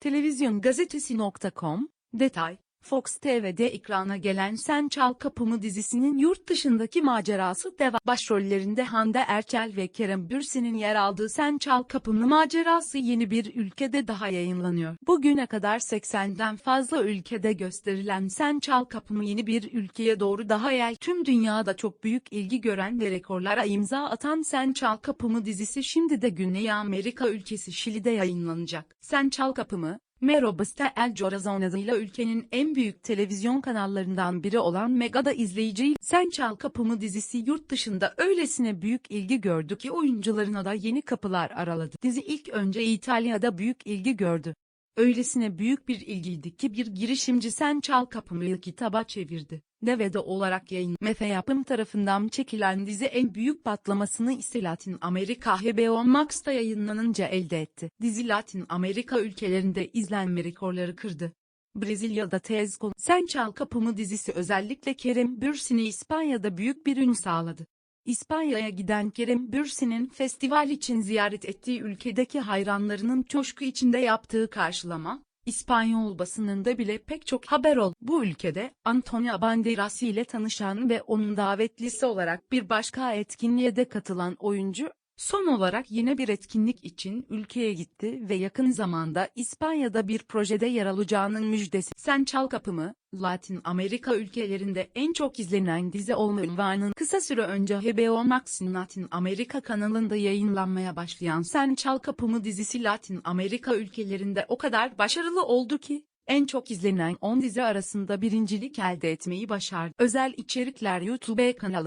Televizyon gazetesi.com, detay, Fox TV'de ekrana gelen Sen Çal Kapımı dizisinin yurt dışındaki macerası devam. Başrollerinde Hande Erçel ve Kerem Bürsin'in yer aldığı Sen Çal Kapımı macerası yeni bir ülkede daha yayınlanıyor. Bugüne kadar 80'den fazla ülkede gösterilen Sen Çal Kapımı yeni bir ülkeye doğru daha yel tüm dünyada çok büyük ilgi gören ve rekorlara imza atan Sen Çal Kapımı dizisi şimdi de Güney Amerika ülkesi Şili'de yayınlanacak. Sen Çal Kapımı, Merobasta El Corazon adıyla ülkenin en büyük televizyon kanallarından biri olan Mega'da izleyiciyi Sen Çal Kapımı dizisi yurt dışında öylesine büyük ilgi gördü ki oyuncularına da yeni kapılar araladı. Dizi ilk önce İtalya'da büyük ilgi gördü. Öylesine büyük bir ilgiydi ki bir girişimci Sen Çal Kapımı'yı kitaba çevirdi. DVD olarak yayın Mefe Yapım tarafından çekilen dizi en büyük patlamasını ise Latin Amerika HBO Max'ta yayınlanınca elde etti. Dizi Latin Amerika ülkelerinde izlenme rekorları kırdı. Brezilya'da tez konu Sen Çal Kapımı dizisi özellikle Kerem Bürsin'e İspanya'da büyük bir ün sağladı. İspanya'ya giden Kerem Bürsin'in festival için ziyaret ettiği ülkedeki hayranlarının coşku içinde yaptığı karşılama, İspanyol basınında bile pek çok haber oldu. Bu ülkede Antonio Banderas ile tanışan ve onun davetlisi olarak bir başka etkinliğe de katılan oyuncu, son olarak yine bir etkinlik için ülkeye gitti ve yakın zamanda İspanya'da bir projede yer alacağının müjdesi. Sen Çal Kapımı, Latin Amerika ülkelerinde en çok izlenen dizi olma ünvanının kısa süre önce HBO Max'in Latin Amerika kanalında yayınlanmaya başlayan Sen Çal Kapımı dizisi Latin Amerika ülkelerinde o kadar başarılı oldu ki, en çok izlenen 10 dizi arasında birincilik elde etmeyi başardı. Özel içerikler YouTube kanalım